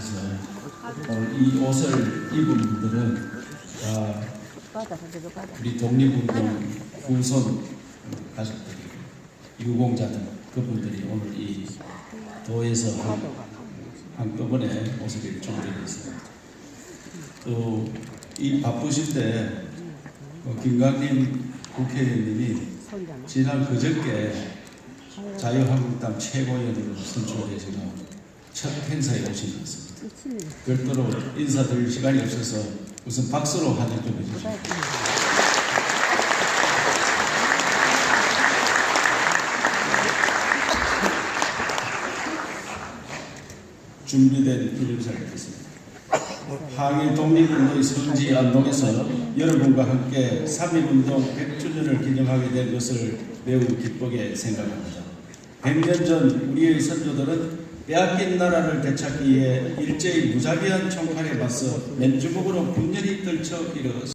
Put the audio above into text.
그래서 오늘 이 옷을 입은 분들은 다 빠다 우리 독립운동 후손 가족들이 유공자들 그분들이 오늘 이 도에서 한꺼번에 옷을 준비를 했습니다. 또 이 바쁘신데 어, 김강림 국회의원님이 지난 그저께 자유한국당 최고위원으로 선출돼서 첫 행사에 오신 것 같습니다. 별도로 인사드릴 시간이 없어서 우선 박수로 환영 좀 해주시죠. 준비된 기념사를 했습니다. 항일 독립운동의 성지 안동에서 여러분과 함께 3.1운동 100주년을 기념하게 된 것을 매우 기쁘게 생각합니다. 100년 전 우리의 선조들은 빼앗긴 나라를 되찾기 위해 일제히 무자비한 총칼에 맞서 맨주먹으로 분열이 떨쳐 일어